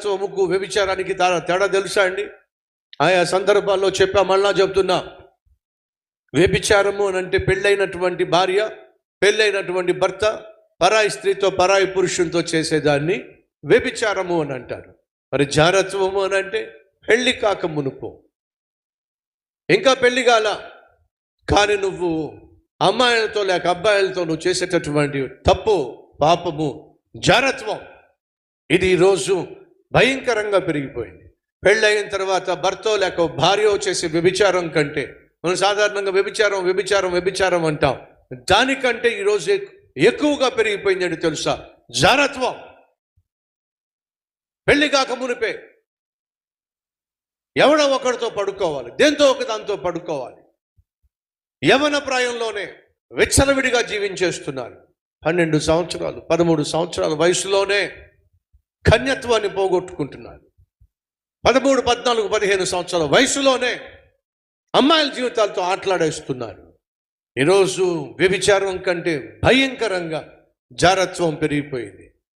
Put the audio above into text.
సోముకు వ్యభిచారానికి తేడా తెలుసా అండి? ఆయా సందర్భాల్లో చెప్పా మళ్ళా చెప్తున్నా. వ్యభిచారము అని అంటే పెళ్ళైనటువంటి భార్య పెళ్ళైనటువంటి భర్త పరాయి స్త్రీతో పరాయి పురుషునితో చేసేదాన్ని వ్యభిచారము అని అంటారు. మరి జారత్వము అని అంటే పెళ్ళి కాక మునుపు. ఇంకా పెళ్ళి కాల. కానీ నువ్వు అమ్మాయిలతో లేక అబ్బాయిలతో నువ్వు చేసేటటువంటి తప్పు పాపము జారత్వం. ఇది ఈరోజు భయంకరంగా పెరిగిపోయింది. పెళ్ళయిన తర్వాత భర్త లేక భార్య చేసే వ్యభిచారం కంటే మనం సాధారణంగా వ్యభిచారం వ్యభిచారం వ్యభిచారం అంటాం. దానికంటే ఈరోజు ఎక్కువగా పెరిగిపోయిందని తెలుసా? జారత్వం. పెళ్ళి కాక మునిపే. ఎవడో ఒకరితో పడుకోవాలి. దేంతో ఒక దాంతో పడుకోవాలి. యవన ప్రాయంలోనే విచ్చలవిడిగా జీవించేస్తున్నారు. పన్నెండు సంవత్సరాలు పదమూడు సంవత్సరాల వయసులోనే కన్యత్వాన్ని పోగొట్టుకుంటున్నారు పదమూడు పద్నాలుగు పదిహేను సంవత్సరాల వయసులోనే అమ్మాయిల జీవితాలతో ఆటలాడేస్తున్నారు. ఈరోజు వ్యభిచారం కంటే భయంకరంగా జారత్వం పెరిగిపోయింది.